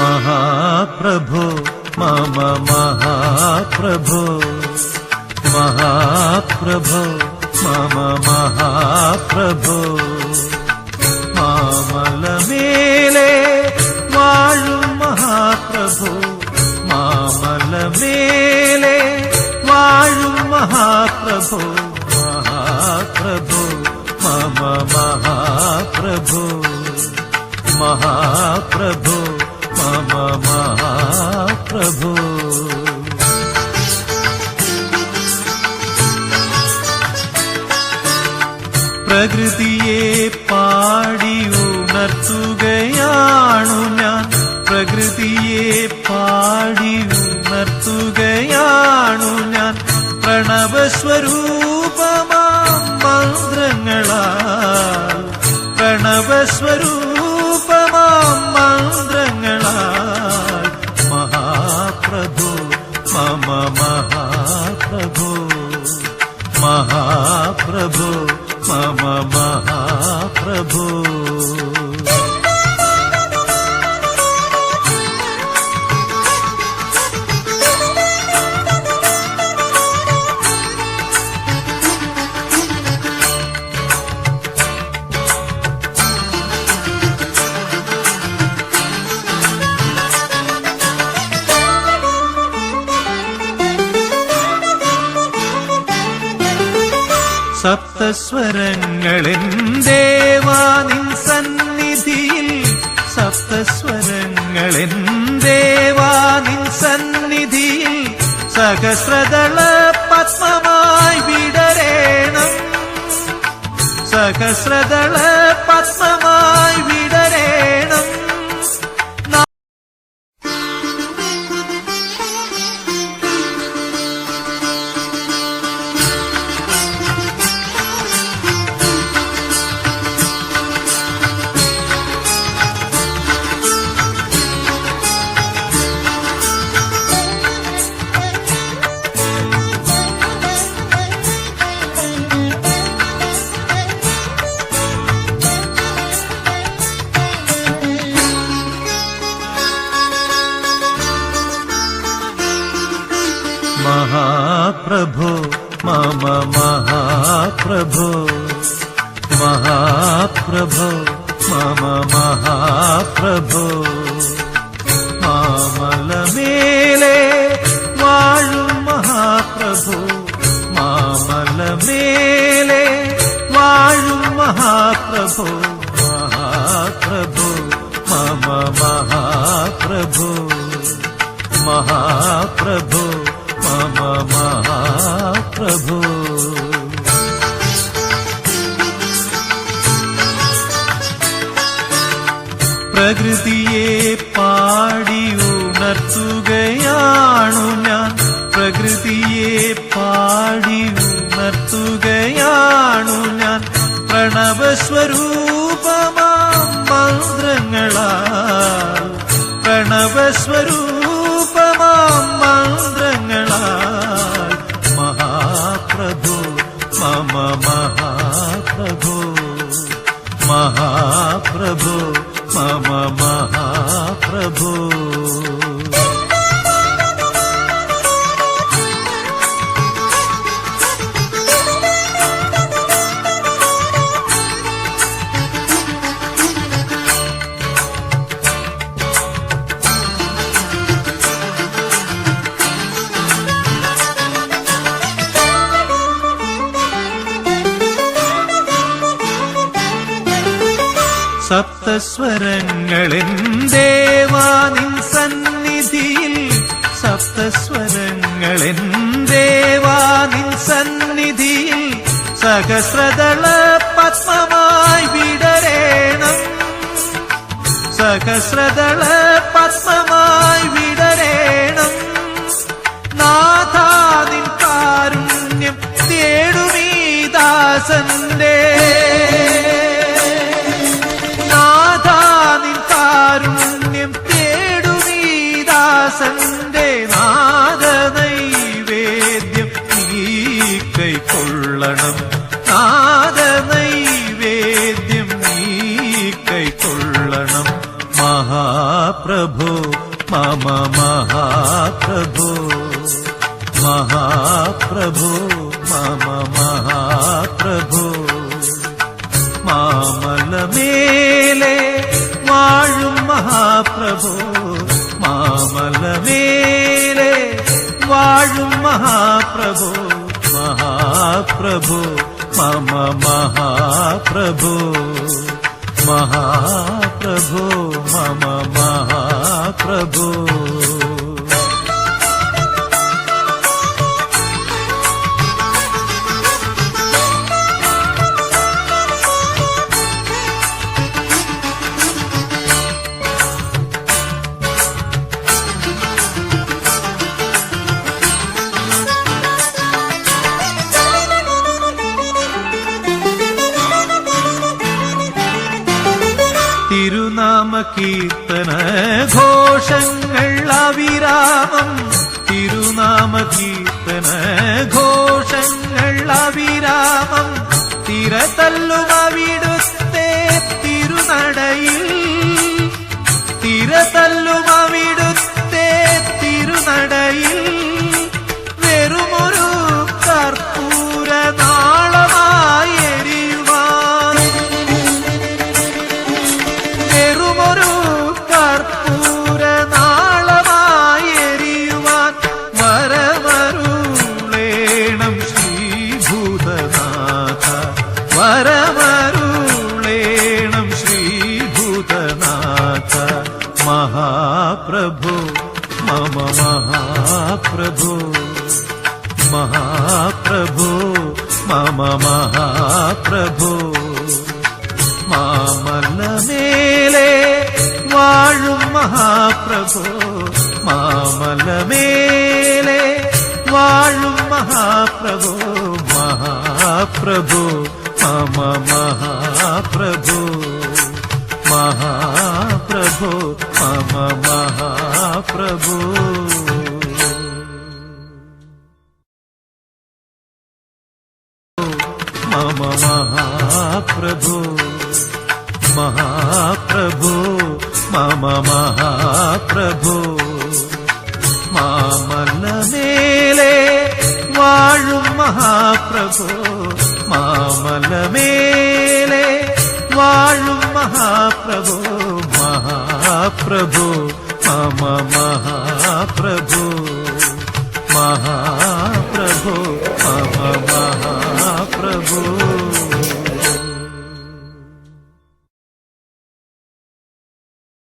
महाप्रभो मम महाप्रभो। महाप्रभो मम महाप्रभो। मामलमेले മമ മഹാപ്രഭു പ്രകൃതിയെ പാടി ഉണർത്തുകയാണു ഞാൻ. പ്രകൃതിയെ പാടി ഉണർത്തുകയാണു ഞാൻ. പ്രണവസ്വരൂപമാം മന്ത്രങ്ങളാൽ. പ്രണവസ്വരൂപമാം महाप्रभो मम महाप्रभो महाप्रभो मम महाप्रभो സപ്തസ്വരങ്ങളെൻ ദേവാനിൻ സന്നിധിയിൽ സപ്തസ്വരങ്ങളിൽ ദേവാനിൻ സന്നിധിയിൽ സഹസ്രദള പത്മമായി വിടരേണം. സഹസ്രദള महाप्रभो महाप्रभो मम महाप्रभो मामलमेले वाळु महाप्रभो मामलमेले वाळु महाप्रभो महाप्रभो मम महाप्रभो महाप्रभो मम महाप्रभो പ്രകൃതിയെ പാടി ഉണർത്തുകയാണു ഞാൻ. പ്രകൃതിയെ പാടി ഉണർത്തുകയാണു ഞാൻ. പ്രണവസ്വരൂപമാം മന്ത്രങ്ങളാ പ്രണവസ്വരൂപമാം మమ మహాప్రభో. സപ്തസ്വരങ്ങളെൻ ദേവാനിൻ സന്നിധിയിൽ. സപ്തസ്വരങ്ങളെൻ ദേവാനിൻ സന്നിധിയിൽ. സഹസ്രദള പത്മമായി വിടരേണം. സഹസ്രദള మమ మహాప్రభో మహాప్రభో మమ మహాప్రభో మామల మేలే வாழும் மகாபிரபு மாமல மேலே வாழும் மகாபிரபு மகாபிரபு மம மகாபிரபு महाप्रभो मम महाप्रभो കീർത്തന ഘോഷങ്ങൾ അവിരാമം തിരുനാമ കീർത്തന ഘോഷങ്ങൾ അവിരാമം തിരതല്ലും വരമരുളേണം ശ്രീഭൂതനാഥ. മഹാപ്രഭു മമ മഹാപ്രഭു. മഹാപ്രഭു മമ മഹാപ്രഭു. മാമലമേലെ വാഴും മഹാപ്രഭു. മാമലമേലെ വാഴും മഹാപ്രഭു. മഹാപ്രഭു. మమ మహాప్రభు మహాప్రభు మమ మహాప్రభు. మమ మహాప్రభు మహాప్రభు మమ మహాప్రభు. మామల్ల మేలే వాళ్ళు మహాప్రభు. மாமல மேலே வாழும் மகாபிரபு மகாபிரபு மம மகாபிரபு மகாபிரபு மம மகாபிரபு